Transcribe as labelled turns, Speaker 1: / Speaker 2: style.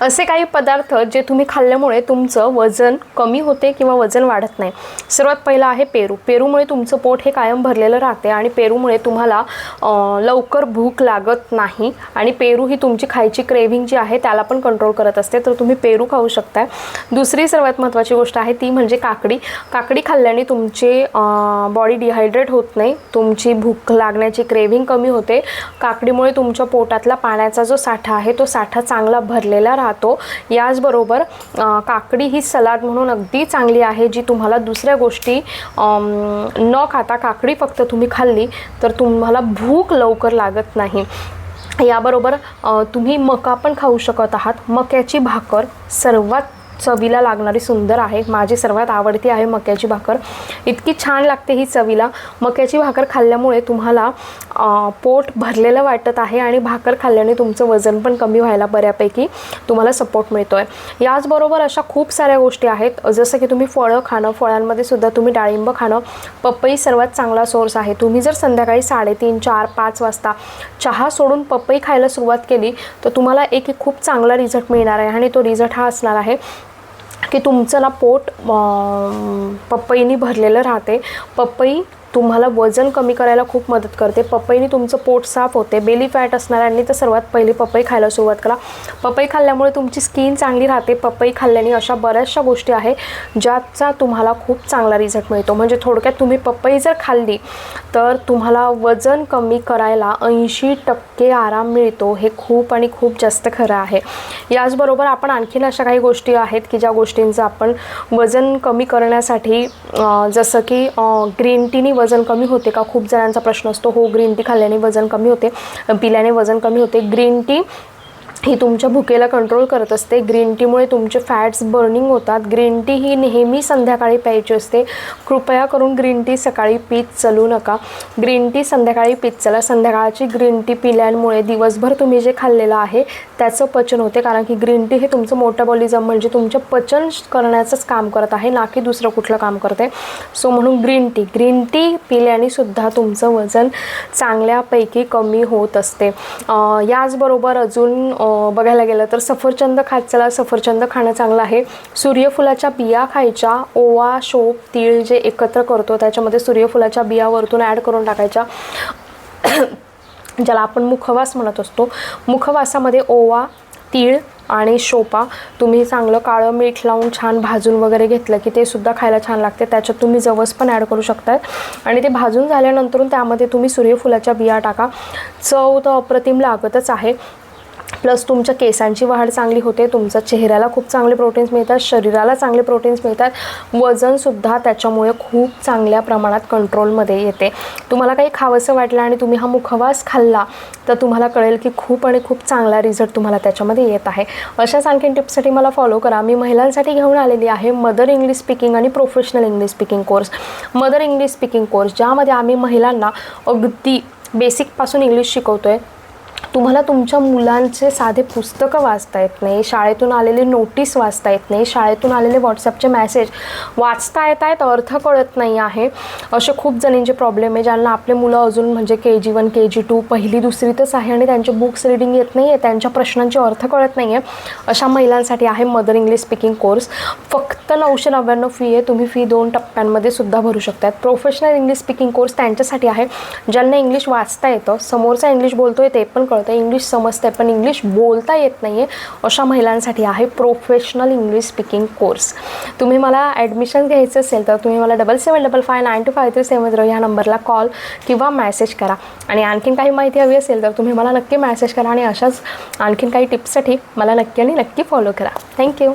Speaker 1: असे काही पदार्थ जे तुम्ही खाल्ल्यामुळे तुमचं वजन कमी होते किंवा वजन वाढत नाही. सर्वात पहिलं आहे पेरू. पेरूमुळे तुमचं पोट हे कायम भरलेलं राहते आणि पेरूमुळे तुम्हाला लवकर भूक लागत नाही आणि पेरू ही तुमची खायची क्रेव्हिंग जी आहे त्याला पण कंट्रोल करत असते. तर तुम्ही पेरू खाऊ शकताय. दुसरी सर्वात महत्त्वाची गोष्ट आहे ती म्हणजे काकडी. काकडी खाल्ल्याने तुमचे बॉडी डिहायड्रेट होत नाही. तुमची भूक लागण्याची क्रेव्हिंग कमी होते. काकडीमुळे तुमच्या पोटातला पाण्याचा जो साठा आहे तो साठा चांगला भरलेला राहतो. याचबरोबर काकडी ही सलाद म्हणून अगदी चांगली आहे जी तुम्हाला दुसऱ्या गोष्टी न खाता काकडी फक्त तुम्ही खाल्ली तर तुम्हाला भूक लवकर लागत नाही. याबरोबर तुम्ही मका पण खाऊ शकत आहात. मक्याची भाकर सर्वात चवीला लागणारी सुंदर आहे. माझी सर्वात आवडती आहे मक्याची भाकर. इतकी छान लागते ही चवीला. मक्याची भाकर खाल्ल्यामुळे तुम्हाला पोट भरलेलं वाटत आहे आणि भाकर खाल्ल्याने तुमचं वजन पण कमी व्हायला बऱ्यापैकी तुम्हाला सपोर्ट मिळतो आहे याचबरोबर अशा खूप साऱ्या गोष्टी आहेत. जसं की तुम्ही फळं खाणं फळांमध्ये सुद्धा तुम्ही डाळिंब खाणं. पपई सर्वात चांगला सोर्स आहे. तुम्ही जर संध्याकाळी साडेतीन चार पाच वाजता चहा सोडून पपई खायला सुरुवात केली तर तुम्हाला एक एक खूप चांगला रिझल्ट मिळणार आहे आणि तो रिझल्ट हा असणार आहे. की तुमचं ना पोट पपईनी भरलेलं राहते. पपई तुम्हाला वजन कमी करायला खूप मदत करते. पपईने तुमचं पोट साफ होते. बेली फॅट असणाऱ्यांनी तर सर्वात पहिले पपई खायला सुरुवात करा. पपई खाल्ल्यामुळे तुमची स्किन चांगली राहते. पपई खाल्ल्याने अशा बऱ्याचशा गोष्टी आहे ज्याचा तुम्हाला खूप चांगला रिझल्ट मिळतो. म्हणजे थोडक्यात तुम्ही पपई जर खाल्ली तर तुम्हाला वजन कमी करायला ऐंशी टक्के आराम मिळतो. हे खूप आणि खूप जास्त खरं आहे. याचबरोबर आपण आणखीन अशा काही गोष्टी आहेत की ज्या गोष्टींचं आपण वजन कमी करण्यासाठी जसं की ग्रीन टीनी वजन वजन कमी होते का? खूप जणांचा प्रश्न असतो. हो ग्रीन टी खाल्ल्याने वजन कमी होते. पिल्याने वजन कमी होते. ग्रीन टी ही तुमच्या भुकेला कंट्रोल करत असते. ग्रीन टीमुळे तुमचे फॅट्स बर्निंग होतात. ग्रीन टी ही नेहमी संध्याकाळी प्यायची असते. कृपया करून ग्रीन टी सकाळी पीत चलू नका. ग्रीन टी संध्याकाळी पीत चला. संध्याकाळची ग्रीन टी पिल्यामुळे दिवसभर तुम्ही जे खाल्लेलं आहे त्याचं पचन होते. कारण की ग्रीन टी हे तुमचं मोटाबॉलिझम म्हणजे तुमचं पचन करण्याचंच काम करत आहे. ना की दुसरं कुठलं काम करते. सो म्हणून ग्रीन टी ग्रीन टी पिल्याने सुद्धा तुमचं वजन चांगल्यापैकी कमी होत असते. याचबरोबर अजून बघायला गेलं तर सफरचंद खात चला सफरचंद खाणं चांगलं आहे. सूर्यफुलाच्या बिया खायच्या ओवा शोप तीळ जे एकत्र करतो त्याच्यामध्ये सूर्यफुलाच्या बिया वरतून ॲड करून टाकायच्या. ज्याला आपण मुखवास म्हणत असतो. मुखवासामध्ये ओवा तीळ आणि शोपा. तुम्ही चांगलं काळं मीठ लावून छान भाजून वगैरे घेतलं की ते सुद्धा खायला छान लागते. त्याच्यात तुम्ही जवस पण ॲड करू शकताय. आणि ते भाजून झाल्यानंतर त्यामध्ये तुम्ही सूर्यफुलाच्या बिया टाका. चव तर अप्रतिम लागतच आहे. प्लस तुमच्या केसांची वाढ चांगली होते तुमच्या चेहऱ्याला खूप चांगले प्रोटीन्स मिळतात शरीराला चांगले प्रोटीन्स मिळतात वजनसुद्धा त्याच्यामुळे खूप चांगल्या प्रमाणात कंट्रोलमध्ये येते. तुम्हाला काही खावंसं वाटलं आणि तुम्ही हा मुखवास खाल्ला तर तुम्हाला कळेल की खूप आणि खूप चांगला रिझल्ट तुम्हाला त्याच्यामध्ये येत आहे. अशाच आणखीन टिप्ससाठी मला फॉलो करा. मी महिलांसाठी घेऊन आलेली आहे मदर इंग्लिश स्पीकिंग आणि professional English speaking course mother English speaking course ज्यामध्ये आम्ही महिलांना अगदी बेसिकपासून इंग्लिश शिकवतो आहे तुम्हाला तुमच्या मुलांचे साधे पुस्तकं वाचता येत नाही शाळेतून आलेले नोटीस वाचता येत नाही शाळेतून आलेले व्हॉट्सअपचे मेसेज वाचता येत आहेत अर्थ कळत नाही आहे. असे खूप जणींचे प्रॉब्लेम आहे ज्यांना आपले मुलं अजून म्हणजे के जी वन के जी टू पहिली दुसरीतच आहे आणि त्यांचे बुक्स रिडिंग येत नाही आहे त्यांच्या प्रश्नांचे अर्थ कळत नाही आहे अशा महिलांसाठी आहे मदर इंग्लिश स्पीकिंग कोर्स फक्त नऊशे नव्याण्णव फी आहे तुम्ही फी दोन टप्प्यांमध्ये सुद्धा भरू शकतात. प्रोफेशनल इंग्लिश स्पीकिंग कोर्स त्यांच्यासाठी आहे. ज्यांना इंग्लिश वाचता येतं समोरचा इंग्लिश बोलतोय ते पण कळतं. इंग्लिश समजते पण इंग्लिश बोलता येत नाही आहे अशा महिलांसाठी आहे प्रोफेशनल इंग्लिश स्पीकिंग कोर्स तुम्ही मला ॲडमिशन घ्यायचं असेल तर तुम्ही मला double seven double five nine two five three seven zero ह्या नंबरला कॉल किंवा मॅसेज करा. आणि आणखीन काही माहिती हवी असेल तर तुम्ही मला नक्की मॅसेज करा आणि अशाच आणखीन काही टिप्ससाठी मला नक्की आणि नक्की फॉलो करा. थँक्यू